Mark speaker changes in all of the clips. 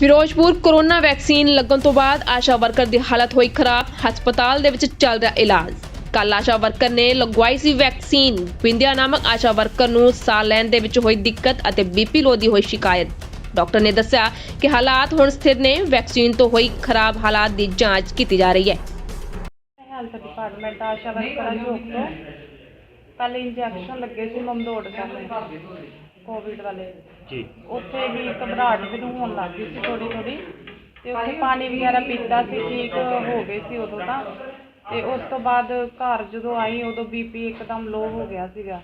Speaker 1: Firozpur corona vaccine ਲੱਗਣ ਤੋਂ ਬਾਅਦ ਆਸ਼ਾ ਵਰਕਰ ਦੀ ਹਾਲਤ ਹੋਈ ਖਰਾਬ। ਹਸਪਤਾਲ ਦੇ ਵਿੱਚ ਚੱਲ ਰਿਹਾ ਇਲਾਜ। ਕੱਲ ਆਸ਼ਾ ਵਰਕਰ ਨੇ ਲਗਵਾਈ ਸੀ ਵੈਕਸੀਨ। ਬਿੰਦਿਆ ਨਾਮਕ ਆਸ਼ਾ ਵਰਕਰ ਨੂੰ ਸਾਹ ਲੈਣ ਦੇ ਵਿੱਚ ਹੋਈ ਦਿੱਕਤ ਅਤੇ ਬੀਪੀ ਲੋ ਦੀ ਹੋਈ ਸ਼ਿਕਾਇਤ। ਡਾਕਟਰ ਨੇ ਦੱਸਿਆ ਕਿ ਹਾਲਾਤ ਹੁਣ ਸਥਿਰ ਨੇ। ਵੈਕਸੀਨ ਤੋਂ ਹੋਈ ਖਰਾਬ ਹਾਲਾਤ ਦੀ ਜਾਂਚ ਕੀਤੀ ਜਾ ਰਹੀ ਹੈ।
Speaker 2: ਹੈਲਥ ਡਿਪਾਰਟਮੈਂਟ ਆਸ਼ਾ ਵਰਕਰਾਂ ਜੋਗ ਕੱਲ ਇੰਜੈਕਸ਼ਨ ਲੱਗੇ ਸੀ, ਮਮਦੋੜ ਕਰਨ। ਕੋਵਿਡ ਵਾਲੇ।
Speaker 3: ਜੀ।
Speaker 2: ਉੱਥੇ ਵੀ ਘਬਰਾਹਟ ਮੈਨੂੰ ਹੋਣ ਲੱਗ ਗਈ ਸੀ ਥੋੜੀ ਥੋੜੀ ਤੇ ਉੱਥੇ ਪਾਣੀ ਵਗੈਰਾ ਪੀਤਾ ਸੀ ਠੀਕ ਹੋ ਗਏ ਸੀ ਉਦੋਂ ਤਾਂ। ਤੇ ਉਸ ਤੋਂ ਬਾਅਦ ਘਰ ਜਦੋਂ ਆਈ ਉਦੋਂ ਬੀਪੀ ਇੱਕਦਮ ਲੋ ਹੋ ਗਿਆ ਸੀਗਾ।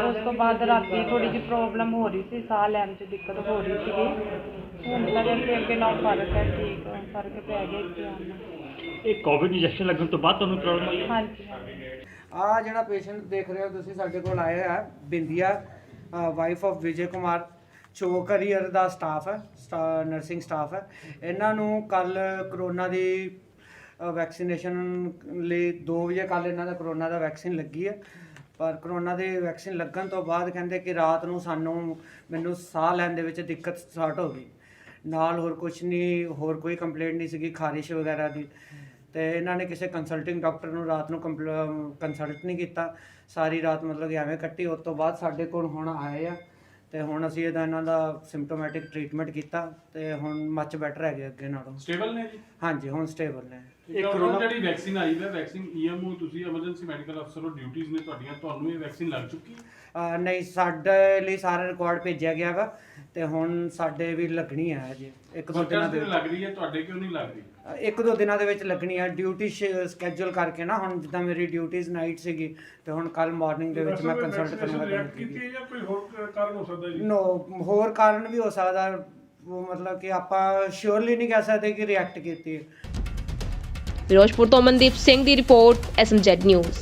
Speaker 2: ਉਸ ਤੋਂ ਬਾਅਦ ਰਾਤੀ ਥੋੜੀ ਜਿਹੀ ਪ੍ਰੋਬਲਮ ਹੋ ਰਹੀ ਸੀ ਸਾਹ ਲੈਣ 'ਚ ਦਿੱਕਤ ਹੋ ਰਹੀ ਸੀਗੀ। ਹੁਣ ਤਾਂ ਵੈਸੇ ਅੱਗੇ ਨਾਲ ਫ਼ਰਕ ਹੈ ਠੀਕ ਫ਼ਰਕ ਪੈ ਗਿਆ ਇੱਥੇ ਆਉਣ ਨਾਲ।
Speaker 3: ਇਹ ਕੋਵਿਡ ਇੰਜੈਕਸ਼ਨ ਲੱਗਣ ਤੋਂ ਬਾਅਦ ਤੁਹਾਨੂੰ ਪ੍ਰੋਬਲਮ ਆਈ? ਹੈ?
Speaker 2: ਹਾਂਜੀ ਹਾਂਜੀ।
Speaker 4: ਆ ਜਿਹੜਾ ਪੇਸ਼ੈਂਟ ਦੇਖ ਰਹੇ ਹੋ ਤੁਸੀਂ ਸਾਡੇ ਕੋਲ ਆਇਆ ਹੈ ਬਿੰਦੀਆ। ਵਾਈਫ ਆਫ ਵਿਜੇ ਕੁਮਾਰ ਚੋ ਕਰੀਅਰ ਦਾ ਸਟਾਫ ਹੈ ਨਰਸਿੰਗ ਸਟਾਫ ਹੈ। ਇਹਨਾਂ ਨੂੰ ਕੱਲ ਕਰੋਨਾ ਦੀ ਵੈਕਸੀਨੇਸ਼ਨ ਲਈ 2 ਵਜੇ ਕੱਲ ਇਹਨਾਂ ਦਾ ਕਰੋਨਾ ਦਾ ਵੈਕਸੀਨ ਲੱਗੀ ਹੈ। ਪਰ ਕਰੋਨਾ ਦੀ ਵੈਕਸੀਨ ਲੱਗਣ ਤੋਂ ਬਾਅਦ ਕਹਿੰਦੇ ਕਿ ਰਾਤ ਨੂੰ ਸਾਨੂੰ, ਮੈਨੂੰ ਸਾਹ ਲੈਣ ਦੇ ਵਿੱਚ ਦਿੱਕਤ ਸਟਾਰਟ ਹੋ ਗਈ। ਨਾਲ ਹੋਰ ਕੁਝ ਨਹੀਂ, ਹੋਰ ਕੋਈ ਕੰਪਲੇਂਟ ਨਹੀਂ ਸੀਗੀ, ਖਾਰਿਸ਼ ਵਗੈਰਾ ਦੀ। ਤੇ ਇਹਨਾਂ ਨੇ ਕਿਸੇ ਕੰਸਲਟਿੰਗ ਡਾਕਟਰ ਨੂੰ ਰਾਤ ਨੂੰ ਕੰਸਲਟ ਨਹੀਂ ਕੀਤਾ। ਸਾਰੀ ਰਾਤ ਮਤਲਬ ਕਿ ਐਵੇਂ ਕੱਟੀ। ਉਸ ਤੋਂ ਬਾਅਦ ਸਾਡੇ ਕੋਲ ਹੁਣ ਆਏ ਆ ਤੇ ਹੁਣ ਅਸੀਂ ਇਹਦਾ ਇਹਨਾਂ ਦਾ ਸਿੰਪਟੋਮੈਟਿਕ ਟ੍ਰੀਟਮੈਂਟ ਕੀਤਾ ਤੇ ਹੁਣ ਮੱਚ ਬੈਟਰ ਹੈਗੇ ਅੱਗੇ ਨਾਲੋਂ।
Speaker 5: ਸਟੇਬਲ ਨੇ ਜੀ?
Speaker 4: ਹਾਂਜੀ ਹੁਣ ਸਟੇਬਲ ਨੇ।
Speaker 5: ਇਹ ਕਰੋਨਾ ਜਿਹੜੀ ਵੈਕਸੀਨ ਆਈ ਹੈ ਵੈਕਸੀਨ ਈਐਮਓ ਤੁਸੀਂ ਐਮਰਜੈਂਸੀ ਮੈਡੀਕਲ ਅਫਸਰ ਹੋ ਡਿਊਟੀਆਂ ਨੇ ਤੁਹਾਡੀਆਂ ਤੁਹਾਨੂੰ ਇਹ ਵੈਕਸੀਨ ਲੱਗ ਚੁੱਕੀ?
Speaker 4: ਨਹੀਂ ਸਾਡੇ ਲਈ ਸਾਰਾ ਰਿਕਾਰਡ ਭੇਜਿਆ ਗਿਆ ਵਾ। ਤੇ ਹੁਣ ਸਾਡੇ ਵੀ ਲੱਗਣੀ ਹੈ ਅਜੇ ਇੱਕ ਦੋ ਦਿਨਾਂ ਦੇ
Speaker 5: ਵਰਕਰਸ ਲੱਗ ਰਹੀ ਹੈ ਤੁਹਾਡੇ ਕਿਉਂ ਨਹੀਂ ਲੱਗ ਰਹੀ
Speaker 4: ਅਹ ਇੱਕ ਦੋ ਦਿਨਾਂ ਦੇ ਵਿੱਚ ਲੱਗਣੀ ਹੈ ਡਿਊਟੀ ਸਕੇਜੂਲ ਕਰਕੇ ਨਾ ਹੁਣ ਜਿੱਦਾਂ ਮੇਰੀ ਡਿਊਟੀਜ਼ ਨਾਈਟ ਸੀਗੀ ਤੇ ਹੁਣ ਕੱਲ ਮਾਰਨਿੰਗ ਦੇ ਵਿੱਚ ਮੈਂ ਕੰਸਲਟ ਕਰੂੰਗਾ
Speaker 6: ਕੀਤੀ ਹੈ ਜਾਂ ਕੋਈ ਹੋਰ ਕਾਰਨ ਹੋ ਸਕਦਾ ਜੀ?
Speaker 4: ਨੋ ਹੋਰ ਕਾਰਨ ਵੀ ਹੋ ਸਕਦਾ। ਉਹ ਮਤਲਬ ਕਿ ਆਪਾਂ ਸ਼ੋਰਲੀ ਨਹੀਂ ਕਹਿ ਸਕਦੇ ਕਿ ਰਿਐਕਟ ਕੀਤੀ ਹੈ।
Speaker 1: ਫਿਰੋਜ਼ਪੁਰ ਤੋਂ ਮਨਦੀਪ ਸਿੰਘ ਦੀ ਰਿਪੋਰਟ ਐਸਐਮਜ਼ੈਡ ਨਿਊਜ਼